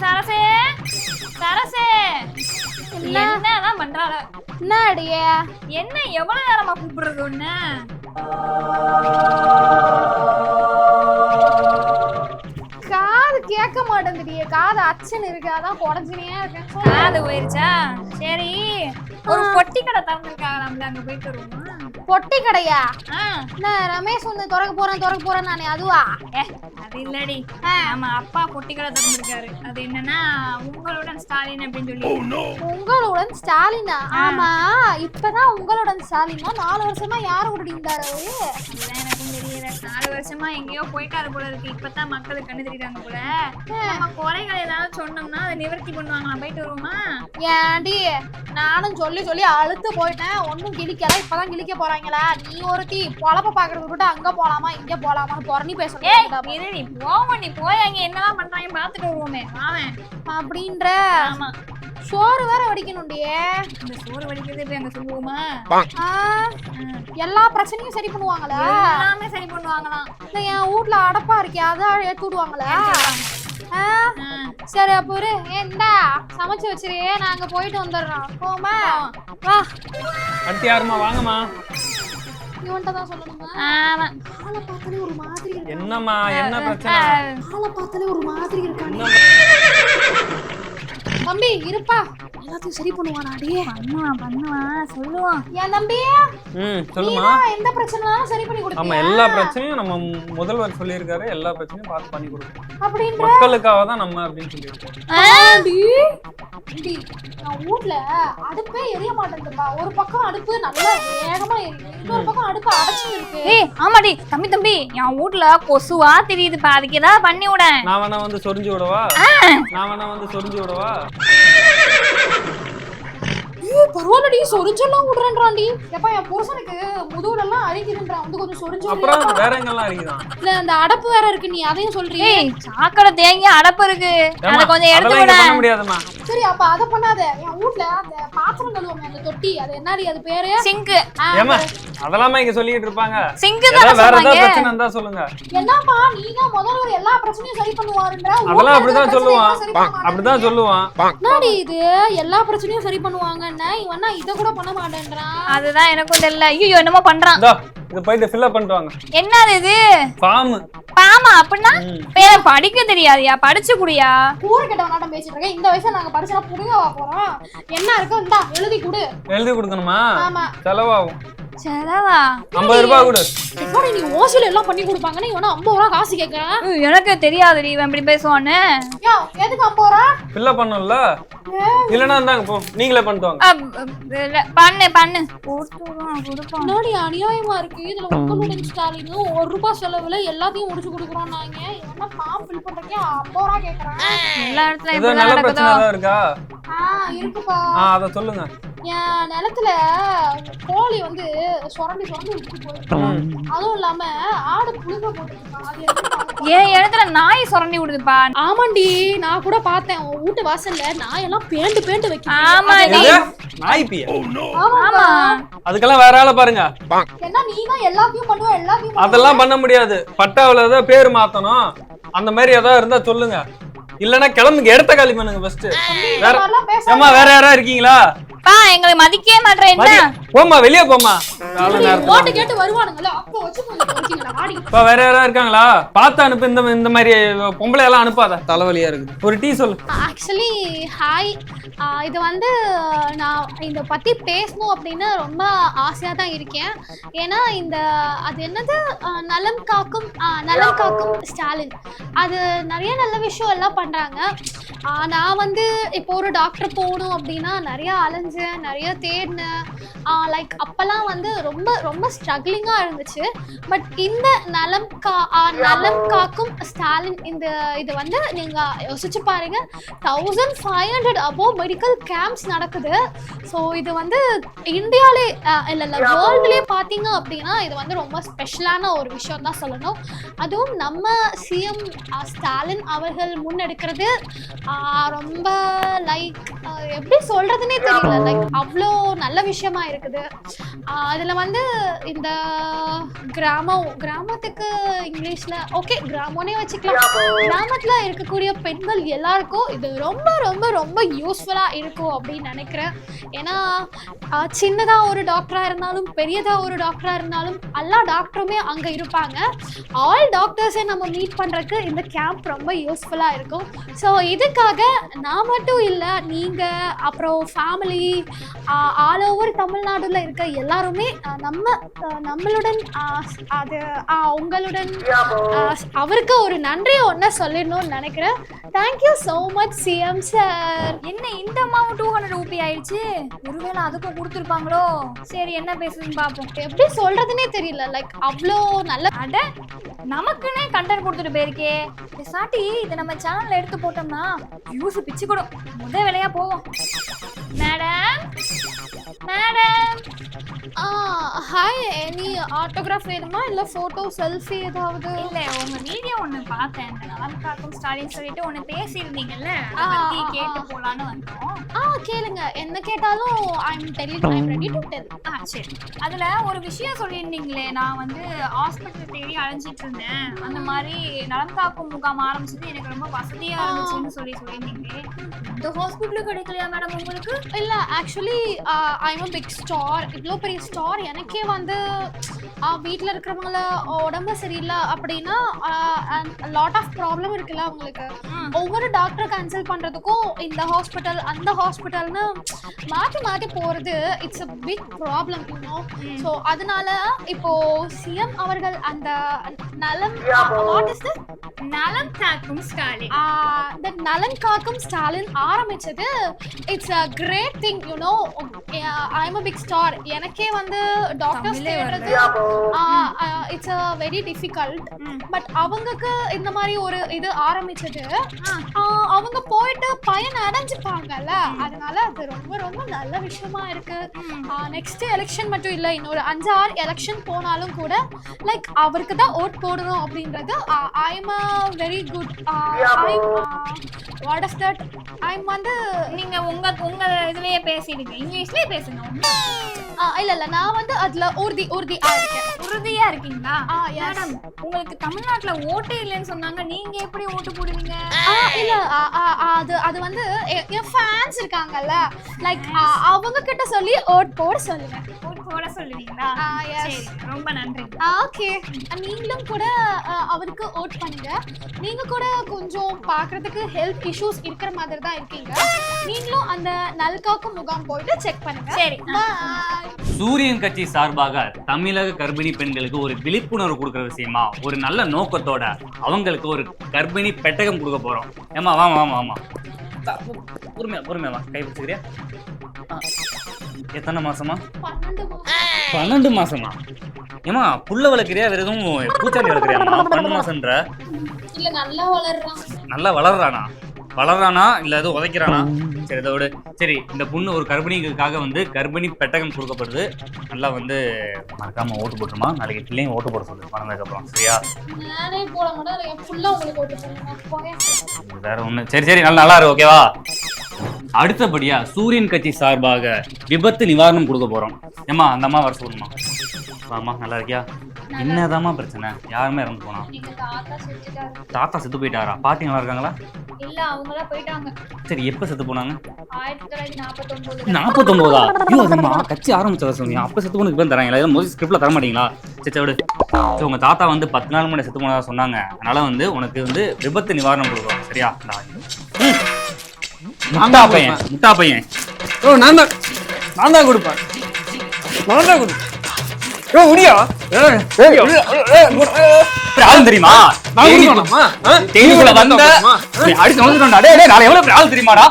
சரசே? சரசே? என்னதான் பண்றாள என்ன அடியே என்ன எவ்வளவு நேரமா கூப்பிடுறது ஒண்ணு கேட்க மாட்டேங்குதியே காது அச்சன் இருக்கு. அதான் குடஞ்சினே இருக்கேன். காது போயிருச்சா? சரி. ஒரு பொட்டி கடை திறந்துருக்காங்க நம்மள அங்க போயிட்டு வருவோமா? பொட்டி கடையா? ரமேஷ் வந்து திறக்க போறேன் திறக்க போறேன் நானே. அதுவா? ஏ, அது இல்லடி. ஆமா அப்பா பொட்டி கடை திறந்திருக்காரு. அது என்னன்னா உங்களுடன் ஸ்டாலின் அப்படின்னு சொல்லி. உங்களுடன் ஸ்டாலினா? ஆமா. இப்பதான் உங்களுடன் ஸ்டாலினா. நாலு வருஷமா யாரு கூட இருந்தாரு தெரியல நாலு வருஷமா எங்கேயோ போயிட்டாரு போல இருக்கு. இப்பதான் மக்களுக்கு கண்ணு தெரியுறாங்க போல. நம்ம குறைகள் ஏதாவது சொன்னோம்னா அதை நிவர்த்தி பண்ணுவாங்களா? போயிட்டு வருவோமா? ஏன்டி நானும் சொல்லி சொல்லி அழுத்து போயிட்டேன். ஒன்னும் கிழிக்கல. இப்பதான் கிழிக்க போறாங்களா? நீ ஒருத்தி பொழப்ப பாக்குறது விட்டு அங்க போலாமா இங்க போலாமான்னு பொறணி பேசணும் இரு நீ போவோம் நீ போய் அங்க என்னலாம் பண்றாங்க பாத்துட்டு வருவோமே. வாவேன் அப்படின்ற ஆமா. சோறு வேற வடிக்கணும்டியே இந்த சோறு வடிக்கிறது அங்க சொல்லுவோமா? எல்லா பிரச்சனையும் சரி பண்ணுவாங்களா? எல்லாமே சரி பண்ணுவாங்களாம் இல்ல என் வீட்ல அடப்பா இருக்கே அதான் விடுவாங்களா? சரி அப்போ இரு. ஏண்டா சமைச்சு வச்சிரு. நாங்க போயிட்டு வந்துடுறோம் போமா வா. அடுத்து யாருமா வாங்கம்மா. இவன்ட்ட தான் சொல்லணுமா? ஆமா ஆளை பார்த்தாலே ஒரு மாதிரி இருக்கு என்னம்மா என்ன பிரச்சனை? ஆளை பார்த்தாலே ஒரு மாதிரி இருக்கானே. தம்பி இருப்பா. எல்லாத்தையும் சரி பண்ணுவான் பண்ணுவான் சொல்லுவான். என் தம்பி. ம் சொல்லுமா. எந்த பிரச்சனைனாலும் சரி பண்ணி ஆமா கொடுப்பியா எல்லா பிரச்சனையும் நம்ம முதல்வர் சொல்லியிருக்காரு எல்லா பிரச்சனையும் பார்த்து பண்ணி கொடுக்கணும் அப்படின்ற மக்களுக்காக தான் நம்ம அப்படின்னு சொல்லியிருக்கோம். நான் வீட்ல அடுப்பே எரிய மாட்டேங்குதுப்பா ஒரு பக்கம் அடுப்பு நல்லா வேகமா எரியுது இன்னொரு பக்கம் அடுப்பு அடைச்சு இருக்கு. ஏய் ஆமாடி. தம்பி தம்பி என் வீட்ல கொசுவா தெரியுதுப்பா. அதுக்கு ஏதாவது பண்ணி விட. நான் வேணா வந்து சொரிஞ்சு விடவா? நான் வேணா வந்து சொரிஞ்சு விடவா ஏய், பரவாயில்லடி சொரிஞ்செல்லாம் விடுறேன்றாண்டி எப்பா என் புருஷனுக்கு முதுகுல எல்லாம் அரிக்குதுன்றான். வந்து கொஞ்சம் சொரிஞ்சு? அப்புறம் வேற எங்கெல்லாம் இருக்குதான் இல்ல அந்த அடப்பு வேற இருக்கு நீ அதையும் சொல்றியே. சாக்கடை தேங்கி அடப்பு இருக்கு. அதை கொஞ்சம் எடுத்து விட. முடியாதும்மா. சரி அப்ப அத பண்ணாத. என் வீட்ல அந்த பாத்திரம் கழுவுமே அந்த தொட்டி. அது என்னடி அது பேரு? சிங்கு. ஏமா அதெல்லாமா இங்க சொல்லிட்டு இருப்பாங்க. சிங்கு தானே வேற ஏதாவது பிரச்சனை இருந்தா சொல்லுங்க. என்னப்பா நீங்க முதல்ல ஒரு எல்லா பிரச்சனையும் சரி பண்ணுவாருன்ற? அதெல்லாம் அப்படிதான் சொல்லுவான். அப்படிதான் சொல்லுவான். என்னடி இது? எல்லா பிரச்சனையும் சரி பண்ணுவாங்கன்னா. இவனா இத கூட பண்ண மாட்டேன்றான் அதுதான் எனக்கும் தெரியல. ஐயோ என்னமோ பண்றான். இந்தா இதை போயிட்டு ஃபில்அப் பண்ணிட்டு வாங்க. என்னது இது? ஃபார்ம். பாமா அப்படின்னா? பேர படிக்க தெரியாதியா? படிச்சு குடியா? கூறு கெட்ட நாட்டம் பேசிட்டு இருக்கேன். இந்த வயசுல நாங்க படிச்சா புடுங்கவா போறோம். என்ன இருக்கோ இந்தா எழுதி கொடு. எழுதி கொடுக்கணுமா? ஆமா. செலவாகும். செலவா? ஐம்பது ரூபாய் கொடு. நீ ஓசில எல்லாம் பண்ணி கொடுப்பாங்கன்னு இவனா ஐம்பது ரூபா காசு ஐயோ, எனக்கு தெரியாதுடி இவன் இப்படி பேசுவான்னு. யோ எதுக்கு ஐம்பது ரூபா? ஃபில்அப் பண்ணணும்ல இல்லைன்னா இருந்தாங்க போ. நீங்களே பண்ணிட்டு வாங்க. அப், அப், இல்ல, பண்ணு பண்ணு. அநியாயமா இருக்கு? இதுல ஸ்டாலின் ஒரு ரூபாய் செலவுல எல்லாத்தையும் முடிச்சு கொடுக்குறோம் நாங்க என்ன ஃபார்ம் ஃபில் ஐம்பது ரூபா கேக்குறான். எல்லா இடத்துல ஏதோ இப்படிதான் நல்ல நடக்குதோ? பிரச்சனை ஏதாவது இருக்கா? ஆ இருக்குப்பா. ஆ அதை சொல்லுங்க. என் நிலத்துல கோழி வந்து சுரண்டி சுரண்டி விட்டு போயிருக்கு அதுவும் இல்லாம ஆடு புழுக பார்க்க ஏன் இடத்துல நாய் சுரண்டி விடுதுப்பா. ஆமாண்டி நான் கூட பார்த்தேன். உன் வீட்டு வாசல்ல நாயெல்லாம் பேண்டு பேண்டு வைக்க ஆமாடி எது? நாய் பிய. ஆமா. அதுக்கெல்லாம் வேற ஆளை பாருங்க. என்ன நீ தான் எல்லாத்தையும் பண்ணுவ எல்லாத்தையும். அதெல்லாம் பண்ண முடியாது. பட்டாவுல ஏதாவது பேர் மாத்தணும். அந்த மாதிரி ஏதாவது இருந்தா சொல்லுங்க. இல்லனா கிளம்புங்க இடத்த காலி பண்ணுங்க ஃபர்ஸ்ட் வேற. ஏமா வேற யாரா இருக்கீங்களா? எங்களை மதிக்கவே மாட்டேன் போம்மா வெளியே நேரத்துல ஓட்டு கேட்டு வருவானுங்கல்ல அப்போ இப்ப வேற யாரா இருக்காங்களா? பார்த்து அனுப்பு இந்த இந்த மாதிரி பொம்பளை எல்லாம் அனுப்பாத. தலைவலியா இருக்குது. ஒரு டீ சொல்லு. ஆக்சுவலி ஹாய் இது வந்து நான் இதை பற்றி பேசணும் அப்படின்னு ரொம்ப ஆசையாக தான் இருக்கேன். ஏன்னா இந்த அது என்னது? நலம் காக்கும் ஆஹ் நலம் காக்கும் ஸ்டாலின். அது நிறைய நல்ல விஷயம் எல்லாம் பண்ணுறாங்க நான் வந்து இப்போ ஒரு டாக்டர் போகணும் அப்படின்னா நிறைய அலைஞ்சேன். நிறைய தேடினேன் லைக் அப்போல்லாம் வந்து ரொம்ப ரொம்ப ஸ்ட்ரகிளிங்காக இருந்துச்சு. பட் இந்த நலம் கா நலம் காக்கும் ஸ்டாலின் இந்த இது வந்து நீங்கள் யோசிச்சு பாருங்க. Thousand five hundred above medical camps நடக்குது. ஸோ இது வந்து இந்தியாவிலே இல்லை இல்லை வேர்ல்டுலேயே பார்த்தீங்க அப்படின்னா இது வந்து ரொம்ப ஸ்பெஷலான ஒரு விஷயம் தான் சொல்லணும். அதுவும் நம்ம சிஎம் ஸ்டாலின் அவர்கள் முன்னெடுக்கிறது ரொம்ப லைக் எப்படி சொல்கிறதுனே தெரியல. லைக் அவ்வளோ நல்ல விஷயமா இருக்குது. அதில் வந்து இந்த கிராமம் கிராமத்துக்கு இங்கிலீஷில் ஓகே கிராமம்னே வச்சுக்கலாம். கிராமத்தில் இருக்கக்கூடிய பெண்கள் எல்லாருக்கும் இது ரொம்ப ரொம்ப ரொம்ப யூஸ்ஃபுல்லாக இருக்கும் அப்படின்னு நினைக்கிறேன். ஏன்னா சின்னதாக ஒரு டாக்டராக இருந்தாலும் பெரியதாக ஒரு டாக்டராக இருந்தாலும் எல்லா டாக்டருமே அங்கே இருப்பாங்க. ஆல் டாக்டர்ஸை நம்ம மீட் பண்ணுறதுக்கு இந்த கேம்ப் ரொம்ப யூஸ்ஃபுல்லாக இருக்கும். ஸோ இதுக்காக நான் மட்டும் இல்லை நீங்கள் அப்புறம் ஃபேமிலி ஆல் ஓவர் தமிழ்நாடுல இருக்க எல்லாருமே நம்ம நம்மளுடன் அது ஆஹ் உங்களுடன் அவருக்கு ஒரு நன்றி ஒன்று சொல்லிடணும்னு நினைக்கிறேன். Thank you so much CM sir என்ன இந்த அம்மாவும் டூ ஹண்ட்ரட் ரூபி ஆயிடுச்சு? ஒருவேளை அதுக்கும் கொடுத்துருப்பாங்களோ? சரி என்ன பேசுதுன்னு பார்ப்போம் எப்படி சொல்றதுனே தெரியல. லைக் அவ்வளோ நல்ல அட நமக்குன்னே கண்டென்ட் கொடுத்துட்டு போயிருக்கே. சாட்டி இதை நம்ம சேனல்ல எடுத்து போட்டோம்னா வியூஸ் பிச்சு கூட முத வேலையா போவோம் madam madam hi any autograph வேணுமா? இல்லை ஃபோட்டோ செல்ஃபி ஏதாவது? இல்ல உங்க வீடியோ ஒண்ணு பார்த்தேன். இந்த நலம் காக்கும் ஸ்டாலின் சொல்லிட்டு ஒண்ணு பேசியிருந்தீங்கல்ல? அதை. கேட்டு போலான்னு வந்தோம். ஆ கேளுங்க. என்ன கேட்டாலும் I am telling I am ready to tell ஆ சரி. அதுல ஒரு விஷயம் சொல்லியிருந்தீங்களே நான் வந்து ஹாஸ்பிட்டல் தேடி அலைஞ்சிட்டு இருந்தேன். அந்த மாதிரி நலம் காக்கும் முகாம் ஆரம்பிச்சது எனக்கு ரொம்ப வசதியா இருந்துச்சுன்னு சொல்லி சொல்லியிருந்தீங்களே. இந்த ஹாஸ்பிட்டலும் கிடைக்கலையா மேடம் உங்களுக்கு? இல்ல actually I am big star இவ்வளோ பெரிய ஸ்டார் எனக்கே வந்து வீட்டில் இருக்கிறவங்கள உடம்பு சரியில்லை அப்படின்னா லாட் ஆஃப் ப்ராப்ளம் இருக்குல்ல அவங்களுக்கு. ஒவ்வொரு டாக்டர் கன்சல்ட் பண்ணுறதுக்கும் இந்த ஹாஸ்பிட்டல் அந்த ஹாஸ்பிட்டல்னு மாற்றி மாற்றி போகிறது it's a big problem you know so அதனால இப்போ சிஎம் அவர்கள் அந்த நலம் நலம் காக்கும் ஸ்டாலின். த நலன் காக்கும் ஸ்டாலின் ஆரம்பிச்சது it's a great thing you know I am a big star எனக்கே வந்து டாக்டர்ஸ் தமிழே தேடுறது it's a very difficult. But அவங்களுக்கு இந்த மாதிரி ஒரு இது ஆரம்பிச்சது. அவங்க போயிட்டு பயன் அடைஞ்சுப்பாங்கல்ல அதனால அது ரொம்ப ரொம்ப நல்ல விஷயமா இருக்கு. நெக்ஸ்ட் எலெக்ஷன் மட்டும் இல்லை இன்னொரு அஞ்சு ஆறு எலெக்ஷன் போனாலும் கூட லைக் அவருக்கு தான் ஓட் போடணும் அப்படின்றது I am a very good what is that I am வந்து நீங்க உங்க உங்க இதுலயே பேசிடுங்க. இங்கிலீஷ்லயே பேசுங்க இல்ல. இல்ல நான் வந்து அதுல உறுதி உறுதி இருக்கேன். உறுதியா இருக்கீங்களா. மேடம் உங்களுக்கு தமிழ்நாட்டுல ஓட்டே இல்லைன்னு சொன்னாங்க. நீங்க எப்படி ஓட்டு போடுவீங்க? இல்ல. அது அது வந்து என் ஃபேன்ஸ் இருக்காங்கல்ல. லைக் அவங்க கிட்ட சொல்லி ஓட் போட சொல்லுவேன். போட சொல்லுவீங்களா? ரொம்ப நன்றி. ஓகே நீங்களும் கூட அவருக்கு ஓட் பண்ணுங்க. நீங்க கூட கொஞ்சம் பார்க்கிறதுக்கு ஹெல்த் இஷ்யூஸ் இருக்கிற மாதிரி தான் இருக்கீங்க. நீங்களும் அந்த நல்காக்கும் முகாம் போயிட்டு செக் பண்ணுங்க. சரி Bye. சூரியன் கட்சி சார்பாக தமிழக கர்ப்பிணி பெண்களுக்கு ஒரு விழிப்புணர்வு கொடுக்குற விஷயமா? ஒரு நல்ல நோக்கத்தோட அவங்களுக்கு ஒரு கர்ப்பிணி பெட்டகம் கொடுக்க போறோம். ஏமா வாமா வாமா பொறுமையா பொறுமையா கை பிடிச்சிக்கிறியா. எத்தனை மாசமா? பன்னெண்டு மாசம். ஏமா புள்ள வளர்க்குறியா வேற எதுவும் பூச்சாண்டி வளர்க்குறியாமா பன்னெண்டு மாசம்ன்ற? இல்ல நல்லா வளர்றான். நல்லா வளர்றானா? வளர்றானா? இல்ல எதுவும் உதைக்கிறானா? சரி இதோட சரி இந்த பொண்ணு ஒரு கர்ப்பிணிகளுக்காக வந்து கர்ப்பிணி பெட்டகம் கொடுக்கப்படுது. நல்லா வந்து மறக்காம ஓட்டு போட்டுருமா நாளைக்கு பிள்ளைங்க ஓட்டு போட சொல்லு மறந்ததுக்கு அப்புறம் சரியா வேற ஒண்ணு. சரி சரி நல்லா நல்லா இருக்கு ஓகேவா அடுத்தபடியா சூரியன் கட்சி சார்பாக விபத்து நிவாரணம் கொடுக்க போறோம். ஏமா அந்த அம்மா வர சொல்லுமா? வாமா நல்லா இருக்கியா? என்னதாம்மா பிரச்சனை? யாருமே இறந்து போனா? தாத்தா செத்து போயிட்டாரா? பாட்டி நல்லா இருக்காங்களா? இல்ல அவங்களா போயிட்டாங்க. சரி எப்ப செத்து போனாங்க? நாற்பத்தொன்பது ஐயோ அதுமா கட்சி ஆரம்பிச்சதா சொன்னீங்க அப்ப செத்து போனதுக்கு பேர் தராங்களா ஏதாவது முதல் ஸ்கிரிப்ட்ல தர மாட்டீங்களா? சரி விடு. உங்க தாத்தா வந்து பத்து நாள் முன்னாடி செத்து போனதா சொன்னாங்க. அதனால வந்து உனக்கு வந்து விபத்து நிவாரணம் கொடுக்குறோம். சரியா. முட்டா பையன் முட்டா பையன். ஓ நான் தான் நான் தான் கொடுப்பேன். நான் தான் கொடுப்பேன். ஏய், ஏய், ஆள் தெரியுமா? தேனிக்குள்ள வந்த? அடிச்சு வந்துட்டோம்டா. டேய் நான் எவ்வளவு ஆள் தெரியுமாடா?